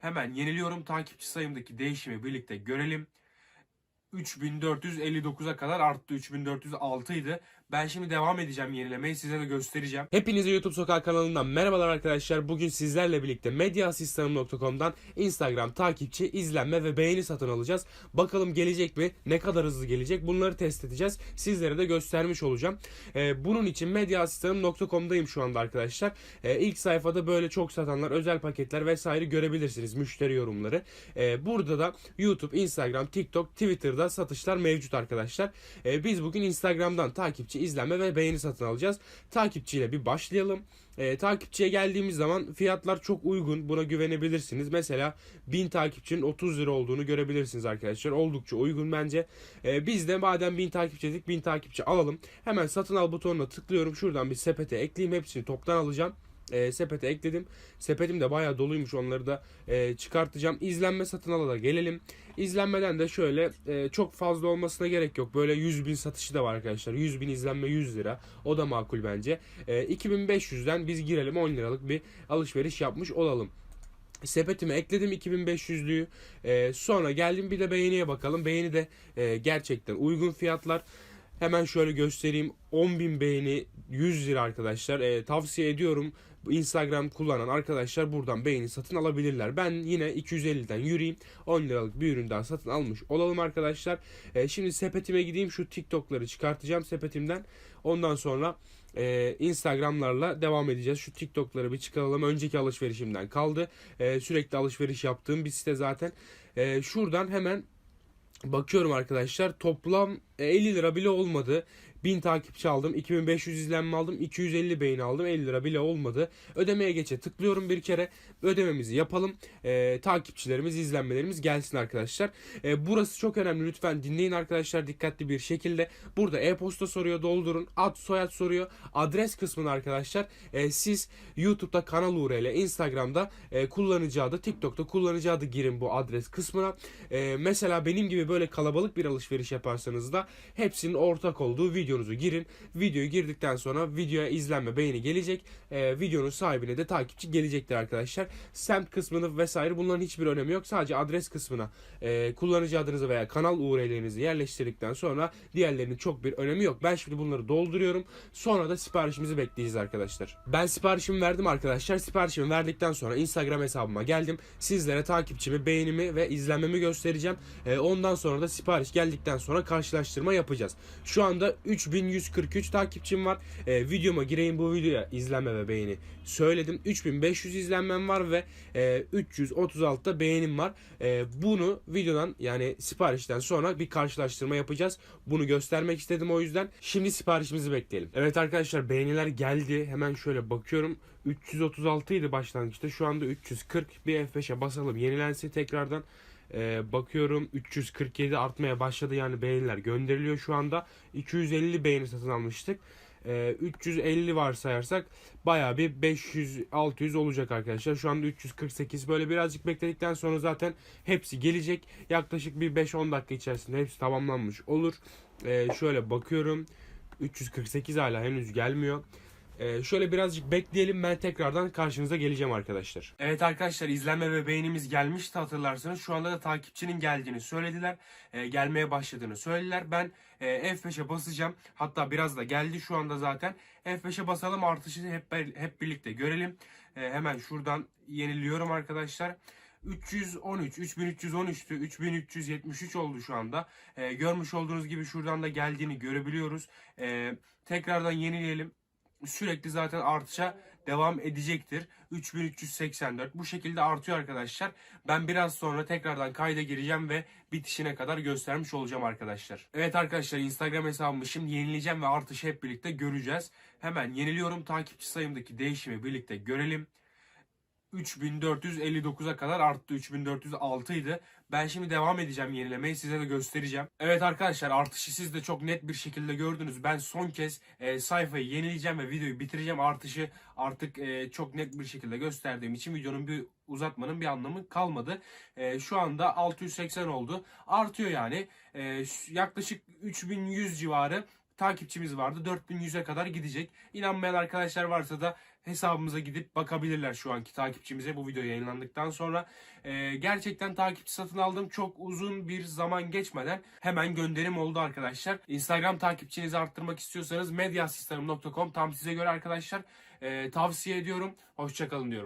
Hemen yeniliyorum. Takipçi sayımdaki değişimi birlikte görelim. 3459'a kadar arttı. 3406 idi. Ben şimdi devam edeceğim yenilemeyi. Size de göstereceğim. Hepinize YouTube Sokak kanalından merhabalar arkadaşlar. Bugün sizlerle birlikte medyaasistanım.com'dan Instagram takipçi, izlenme ve beğeni satın alacağız. Bakalım gelecek mi? Ne kadar hızlı gelecek? Bunları test edeceğiz. Sizlere de göstermiş olacağım. Ee, bunun için medyaasistanım.com'dayım şu anda arkadaşlar. Ee, ilk sayfada böyle çok satanlar, özel paketler vesaire görebilirsiniz. Müşteri yorumları. Ee, burada da YouTube, Instagram, TikTok, Twitter'da satışlar mevcut arkadaşlar. Ee, biz bugün Instagram'dan takipçi, izlenme ve beğeni satın alacağız. Takipçiyle bir başlayalım. Ee, takipçiye geldiğimiz zaman fiyatlar çok uygun. Buna güvenebilirsiniz. Mesela 1000 takipçinin 30 lira olduğunu görebilirsiniz arkadaşlar. Oldukça uygun bence. Ee, biz de madem 1000 takipçi dedik 1000 takipçi alalım. Hemen satın al butonuna tıklıyorum. Şuradan bir sepete ekleyeyim. Hepsini toptan alacağım. Ee, sepete ekledim. Sepetim de bayağı doluymuş. Onları da e, çıkartacağım. İzlenme satın ala da gelelim. İzlenmeden de şöyle e, çok fazla olmasına gerek yok. Böyle 100 bin satışı da var arkadaşlar. 100 bin izlenme 100 lira. O da makul bence. E, 2500'den biz girelim 10 liralık bir alışveriş yapmış olalım. Sepetime ekledim 2500'lüğü. E, sonra geldim bir de beğeniye bakalım. Beğeni de e, gerçekten uygun fiyatlar. Hemen şöyle göstereyim. 10.000 beğeni 100 lira arkadaşlar. E, tavsiye ediyorum. Instagram kullanan arkadaşlar buradan beğeni satın alabilirler. Ben yine 250'den yürüyeyim. 10 liralık bir ürün daha satın almış olalım arkadaşlar. E, şimdi sepetime gideyim. Şu TikTok'ları çıkartacağım sepetimden. Ondan sonra e, Instagram'larla devam edeceğiz. Şu TikTok'ları bir çıkaralım. Önceki alışverişimden kaldı. E, sürekli alışveriş yaptığım bir site zaten. E, şuradan hemen Bakıyorum arkadaşlar toplam 50 lira bile olmadı. 1000 takipçi aldım, 2500 izlenme aldım, 250 beğeni aldım, 50 lira bile olmadı. Ödemeye geçe tıklıyorum bir kere. Ödememizi yapalım. Ee, takipçilerimiz, izlenmelerimiz gelsin arkadaşlar. Ee, burası çok önemli. Lütfen dinleyin arkadaşlar dikkatli bir şekilde. Burada e-posta soruyor, doldurun. Ad, soyad soruyor. Adres kısmını arkadaşlar e, siz YouTube'da kanal URL, Instagram'da e, kullanıcı adı, TikTok'ta kullanıcı adı girin bu adres kısmına. E, mesela benim gibi böyle kalabalık bir alışveriş yaparsanız da hepsinin ortak olduğu videonuzu girin. Videoyu girdikten sonra videoya izlenme, beğeni gelecek. E, videonun sahibine de takipçi gelecektir arkadaşlar. Semt kısmını vesaire bunların hiçbir önemi yok. Sadece adres kısmına e, kullanıcı adınızı veya kanal URL'lerinizi yerleştirdikten sonra diğerlerinin çok bir önemi yok. Ben şimdi bunları dolduruyorum. Sonra da siparişimizi bekleyeceğiz arkadaşlar. Ben siparişimi verdim arkadaşlar. Siparişimi verdikten sonra Instagram hesabıma geldim. Sizlere takipçimi, beğenimi ve izlenmemi göstereceğim. E, ondan sonra da sipariş geldikten sonra karşılaştırma yapacağız. Şu anda 3143 takipçim var. E, videoma gireyim bu videoya izlenme ve beğeni söyledim. 3500 izlenmem var ve e, 336 da beğenim var. E, bunu videodan yani siparişten sonra bir karşılaştırma yapacağız. Bunu göstermek istedim o yüzden. Şimdi siparişimizi bekleyelim. Evet arkadaşlar beğeniler geldi. Hemen şöyle bakıyorum. 336 idi başlangıçta. Şu anda 340. Bir F5'e basalım. Yenilensin tekrardan. Ee, bakıyorum 347 artmaya başladı. Yani beğeniler gönderiliyor şu anda. 250 beğeni satın almıştık. Ee, 350 varsayarsak baya bir 500-600 olacak arkadaşlar. Şu anda 348 böyle birazcık bekledikten sonra zaten hepsi gelecek. Yaklaşık bir 5-10 dakika içerisinde hepsi tamamlanmış olur. Ee, şöyle bakıyorum. 348 hala henüz gelmiyor ee, şöyle birazcık bekleyelim ben tekrardan karşınıza geleceğim arkadaşlar. Evet arkadaşlar izlenme ve beğenimiz gelmişti hatırlarsanız. Şu anda da takipçinin geldiğini söylediler. Ee, gelmeye başladığını söylediler. Ben e, F5'e basacağım. Hatta biraz da geldi şu anda zaten. F5'e basalım artışını hep, hep birlikte görelim. Ee, hemen şuradan yeniliyorum arkadaşlar. 313, 3313'tü, 3373 oldu şu anda. Ee, görmüş olduğunuz gibi şuradan da geldiğini görebiliyoruz. Ee, tekrardan yenileyelim sürekli zaten artışa devam edecektir. 3384 bu şekilde artıyor arkadaşlar. Ben biraz sonra tekrardan kayda gireceğim ve bitişine kadar göstermiş olacağım arkadaşlar. Evet arkadaşlar Instagram hesabımı şimdi yenileyeceğim ve artışı hep birlikte göreceğiz. Hemen yeniliyorum takipçi sayımdaki değişimi birlikte görelim. 3459'a kadar arttı. 3406 idi. Ben şimdi devam edeceğim yenilemeyi size de göstereceğim. Evet arkadaşlar artışı siz de çok net bir şekilde gördünüz. Ben son kez e, sayfayı yenileyeceğim ve videoyu bitireceğim. Artışı artık e, çok net bir şekilde gösterdiğim için videonun bir uzatmanın bir anlamı kalmadı. E, şu anda 680 oldu. Artıyor yani. E, yaklaşık 3100 civarı takipçimiz vardı. 4100'e kadar gidecek. İnanmayan arkadaşlar varsa da hesabımıza gidip bakabilirler şu anki takipçimize bu video yayınlandıktan sonra. Ee, gerçekten takipçi satın aldım. Çok uzun bir zaman geçmeden hemen gönderim oldu arkadaşlar. Instagram takipçinizi arttırmak istiyorsanız medyaasistanım.com tam size göre arkadaşlar. Ee, tavsiye ediyorum. Hoşçakalın diyorum.